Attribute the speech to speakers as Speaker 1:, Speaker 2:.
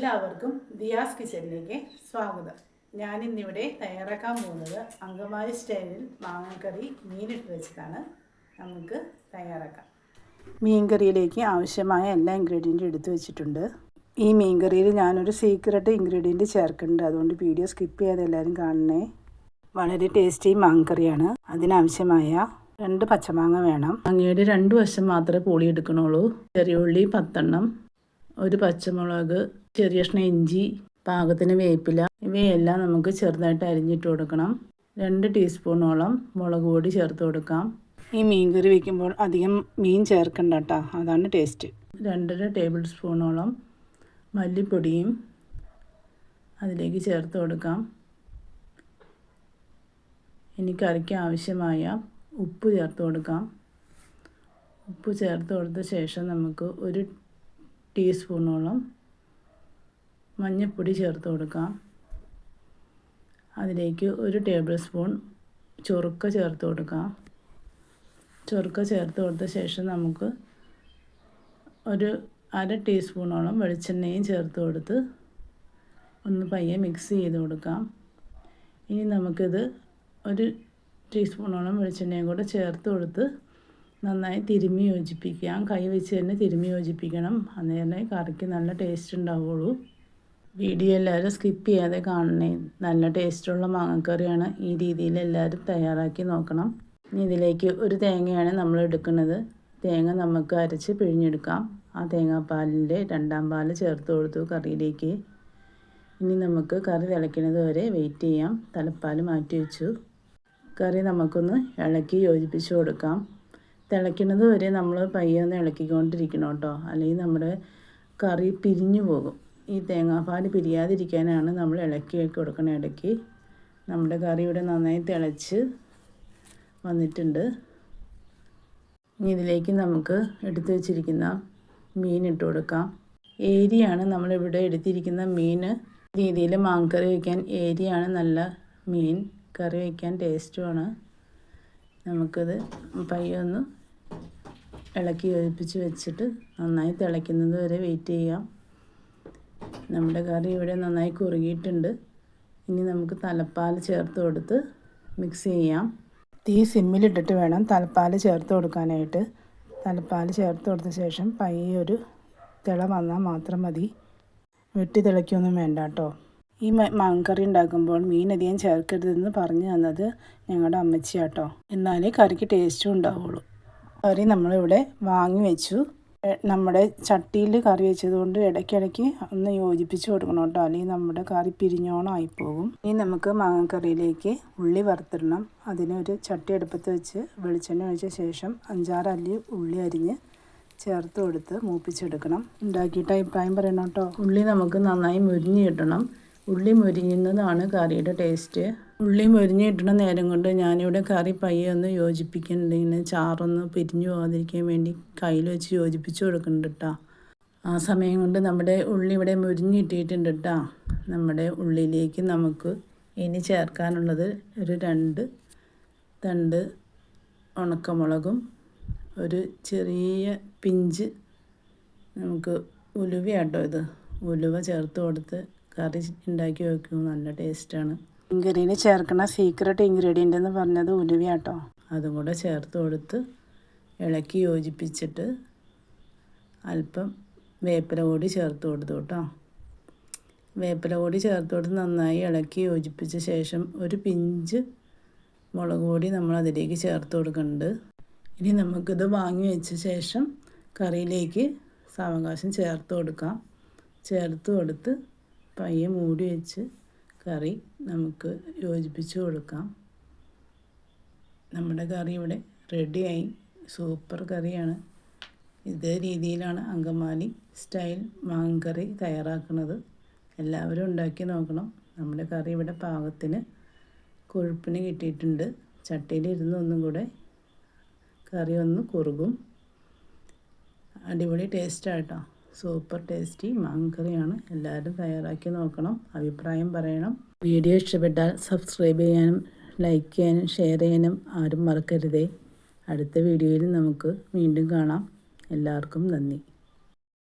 Speaker 1: എല്ലാവർക്കും ദിയാസ് കിച്ചണിലേക്ക് സ്വാഗതം. ഞാൻ ഇന്നിവിടെ തയ്യാറാക്കാൻ പോകുന്നത് അങ്കമാലി സ്റ്റൈലിൽ മാങ്ങക്കറി മീനിട്ട് വെച്ചിട്ടാണ് നമുക്ക് തയ്യാറാക്കാം. മീൻകറിയിലേക്ക് ആവശ്യമായ എല്ലാ ഇൻഗ്രീഡിയന്റും എടുത്തു വെച്ചിട്ടുണ്ട്. ഈ മീൻകറിയിൽ ഞാനൊരു സീക്രട്ട് ഇൻഗ്രീഡിയന്റ് ചേർക്കുന്നുണ്ട്. അതുകൊണ്ട് വീഡിയോ സ്കിപ്പ് ചെയ്യാതെ എല്ലാവരും കാണണേ. വളരെ ടേസ്റ്റി മാങ്ങക്കറിയാണ്. അതിനാവശ്യമായ രണ്ട് പച്ചമാങ്ങ വേണം. മാങ്ങയുടെ രണ്ട് വശം മാത്രമേ പൊളിയെടുക്കണുള്ളൂ ചെറിയ ഉള്ളി പത്തെണ്ണം ഒരു പച്ചമുളക് ചെറിയ കഷ്ണം ഇഞ്ചി പാകത്തിന് വേപ്പില ഇവയെല്ലാം നമുക്ക് ചെറുതായിട്ട് അരിഞ്ഞിട്ട് കൊടുക്കണം. രണ്ട് ടീസ്പൂണോളം മുളക് പൊടി ചേർത്ത് കൊടുക്കാം. ഈ മീൻ കറി വയ്ക്കുമ്പോൾ അധികം മീൻ ചേർക്കണ്ട കേട്ടോ അതാണ് ടേസ്റ്റ്. രണ്ടര ടേബിൾ സ്പൂണോളം മല്ലിപ്പൊടിയും അതിലേക്ക് ചേർത്ത് കൊടുക്കാം. ഇനി കറിക്ക് ആവശ്യമായ ഉപ്പ് ചേർത്ത് കൊടുക്കാം. ഉപ്പ് ചേർത്ത് കൊടുത്ത ശേഷം നമുക്ക് ഒരു ടീസ്പൂണോളം മഞ്ഞൾപ്പൊടി ചേർത്ത് കൊടുക്കാം. അതിലേക്ക് ഒരു ടേബിൾ സ്പൂൺ ചൊറുക്ക ചേർത്ത് കൊടുക്കാം. ചൊറുക്ക ചേർത്ത് കൊടുത്ത ശേഷം നമുക്ക് ഒരു അര ടീസ്പൂണോളം വെളിച്ചെണ്ണയും ചേർത്ത് കൊടുത്ത് ഒന്ന് പയ്യെ മിക്സ് ചെയ്ത് കൊടുക്കാം. ഇനി നമുക്കിത് ഒരു ടീസ്പൂണോളം വെളിച്ചെണ്ണയും കൂടെ ചേർത്ത് കൊടുത്ത് നന്നായി തിരുമ്മി യോജിപ്പിക്കാം. കൈ വെച്ച് തന്നെ തിരുമ്മി യോജിപ്പിക്കണം. അന്നേരം കറിക്ക് നല്ല ടേസ്റ്റ് ഉണ്ടാവുള്ളൂ. വീഡിയോ എല്ലാവരും സ്കിപ്പ് ചെയ്യാതെ കാണണേ. നല്ല ടേസ്റ്റുള്ള മാങ്ങക്കറിയാണ് ഈ രീതിയിൽ എല്ലാവരും തയ്യാറാക്കി നോക്കണം. ഇനി ഇതിലേക്ക് ഒരു തേങ്ങയാണ് നമ്മൾ എടുക്കുന്നത്. തേങ്ങ നമുക്ക് അരച്ച് പിഴിഞ്ഞെടുക്കാം. ആ തേങ്ങാപ്പാലിന്റെ രണ്ടാം പാൽ ചേർത്ത് കൊടുത്തു കറിയിലേക്ക്. ഇനി നമുക്ക് കറി തിളയ്ക്കുന്നത് വരെ വെയിറ്റ് ചെയ്യാം. തലപ്പാൽ മാറ്റി വെച്ചു. കറി നമുക്കൊന്ന് ഇളക്കി യോജിപ്പിച്ച് കൊടുക്കാം. തിളയ്ക്കുന്നത് വരെ നമ്മൾ പയ്യെ ഒന്ന് ഇളക്കിക്കൊണ്ടിരിക്കണം കേട്ടോ. അല്ലെങ്കിൽ നമ്മുടെ കറി പിരിഞ്ഞു പോകും. ഈ തേങ്ങാപ്പാൽ പിരിയാതിരിക്കാനാണ് നമ്മൾ ഇളക്കി കൊടുക്കണം. ഇടയ്ക്ക് നമ്മുടെ കറി ഇവിടെ നന്നായി തിളച്ച് വന്നിട്ടുണ്ട്. ഇനി ഇതിലേക്ക് നമുക്ക് എടുത്തു വച്ചിരിക്കുന്ന മീൻ ഇട്ട് കൊടുക്കാം. ഏരിയാണ് നമ്മളിവിടെ എടുത്തിരിക്കുന്ന മീൻ. രീതിയിൽ മാങ്കറി വയ്ക്കാൻ ഏരിയാണ് നല്ല മീൻ. കറി വയ്ക്കാൻ ടേസ്റ്റുമാണ് നമുക്കത് പയ്യെ ഒന്ന് ഇളക്കി യോജിപ്പിച്ച് വെച്ചിട്ട് നന്നായി തിളയ്ക്കുന്നത് വരെ വെയിറ്റ് ചെയ്യാം. നമ്മുടെ കറി ഇവിടെ നന്നായി കുറുകിയിട്ടുണ്ട്. ഇനി നമുക്ക് തലപ്പാൽ ചേർത്ത് കൊടുത്ത് മിക്സ് ചെയ്യാം. തീ സിമ്മിലിട്ടിട്ട് വേണം തലപ്പാൽ ചേർത്ത് കൊടുക്കാനായിട്ട്. തലപ്പാൽ ചേർത്ത് കൊടുത്ത ശേഷം പയ്യെ ഒരു തിള വന്നാൽ മാത്രം മതി. വെട്ടി തിളയ്ക്കൊന്നും വേണ്ട കേട്ടോ. ഈ മാങ്കറി ഉണ്ടാക്കുമ്പോൾ മീൻ അധികം ചേർക്കരുതെന്ന് പറഞ്ഞു തന്നത് ഞങ്ങളുടെ അമ്മച്ചിയാട്ടോ എന്നാലേ കറിക്ക് ടേസ്റ്റും ഉണ്ടാവുള്ളൂ. കറി നമ്മളിവിടെ വാങ്ങി വെച്ചു. നമ്മുടെ ചട്ടിയിൽ കറി വെച്ചതുകൊണ്ട് ഇടയ്ക്കിടയ്ക്ക് ഒന്ന് യോജിപ്പിച്ച് കൊടുക്കണം കേട്ടോ. അല്ലെങ്കിൽ നമ്മുടെ കറി പിരിഞ്ഞോണം ആയിപ്പോകും ഇനി നമുക്ക് മാങ്ങക്കറിയിലേക്ക് ഉള്ളി വറുത്തിടണം. അതിനൊരു ചട്ടി അടുപ്പത്ത് വെച്ച് വെളിച്ചെണ്ണ ഒഴിച്ച ശേഷം അഞ്ചാറ് അല്ലി ഉള്ളി അരിഞ്ഞ് ചേർത്ത് കൊടുത്ത് മൂപ്പിച്ചെടുക്കണം. ഉണ്ടാക്കിയിട്ട് അഭിപ്രായം പറയണം കേട്ടോ. ഉള്ളി നമുക്ക് നന്നായി മുരിഞ്ഞ് കിട്ടണം. ഉള്ളി മുരിഞ്ഞതാണ് കറിയുടെ ടേസ്റ്റ്. ഉള്ളി മുരിഞ്ഞ് കിട്ടുന്ന നേരം കൊണ്ട് ഞാനിവിടെ കറി പയ്യെ ഒന്ന് യോജിപ്പിക്കുന്നുണ്ട് ഇങ്ങനെ ചാറൊന്ന് പിരിഞ്ഞു പോകാതിരിക്കാൻ വേണ്ടി കയ്യിൽ വെച്ച് യോജിപ്പിച്ച് കൊടുക്കുന്നുണ്ട് കേട്ടോ ആ സമയം കൊണ്ട് നമ്മുടെ ഉള്ളി ഇവിടെ മുരിഞ്ഞ് കിട്ടിയിട്ടുണ്ട് കേട്ടോ നമ്മുടെ ഉള്ളിലേക്ക് നമുക്ക് ഇനി ചേർക്കാനുള്ളത് ഒരു രണ്ട് തണ്ട് ഉണക്കമുളകും ഒരു ചെറിയ പിഞ്ച് നമുക്ക് ഉലുവയാട്ടോ ഇത്. ഉലുവ ചേർത്ത് കൊടുത്ത് കറി ഉണ്ടാക്കി വയ്ക്കും നല്ല ടേസ്റ്റാണ്. മീൻകറിയിൽ ചേർക്കുന്ന സീക്രട്ട് ഇൻഗ്രീഡിയന്റ് എന്ന് പറഞ്ഞത് ഉലുവയാട്ടോ. അതും കൂടെ ചേർത്ത് കൊടുത്ത് ഇളക്കി യോജിപ്പിച്ചിട്ട് അല്പം വേപ്പില കൂടി ചേർത്ത് കൊടുത്തു കേട്ടോ. വേപ്പില കൂടി ചേർത്ത് കൊടുത്ത് നന്നായി ഇളക്കി യോജിപ്പിച്ച ശേഷം ഒരു പിഞ്ച് മുളക് പൊടി നമ്മൾ അതിലേക്ക് ചേർത്ത് കൊടുക്കുന്നുണ്ട്. ഇനി നമുക്കിത് വാങ്ങി വെച്ച ശേഷം കറിയിലേക്ക് സാവകാശം ചേർത്ത് കൊടുക്കാം. ചേർത്ത് കൊടുത്ത് പയ്യെ മൂടി വെച്ച് കറി നമുക്ക് യോജിപ്പിച്ച് കൊടുക്കാം. നമ്മുടെ കറി ഇവിടെ റെഡിയായി സൂപ്പർ കറിയാണ്. ഇതേ രീതിയിലാണ് അങ്കമാലി സ്റ്റൈൽ മാങ്കറി തയ്യാറാക്കുന്നത്. എല്ലാവരും ഉണ്ടാക്കി നോക്കണം. നമ്മുടെ കറി ഇവിടെ പാകത്തിന് കൊഴുപ്പിന് കിട്ടിയിട്ടുണ്ട്. ചട്ടിയിലിരുന്ന് ഒന്നും കൂടെ കറി ഒന്ന് കുറുകും. അടിപൊളി ടേസ്റ്റായിട്ടോ സൂപ്പർ ടേസ്റ്റി മാങ്കറിയാണ് എല്ലാവരും തയ്യാറാക്കി നോക്കണം. അഭിപ്രായം പറയണം. വീഡിയോ ഇഷ്ടപ്പെട്ടാൽ സബ്സ്ക്രൈബ് ചെയ്യാനും ലൈക്ക് ചെയ്യാനും ഷെയർ ചെയ്യാനും ആരും മറക്കരുതേ. അടുത്ത വീഡിയോയിൽ നമുക്ക് വീണ്ടും കാണാം. എല്ലാവർക്കും നന്ദി.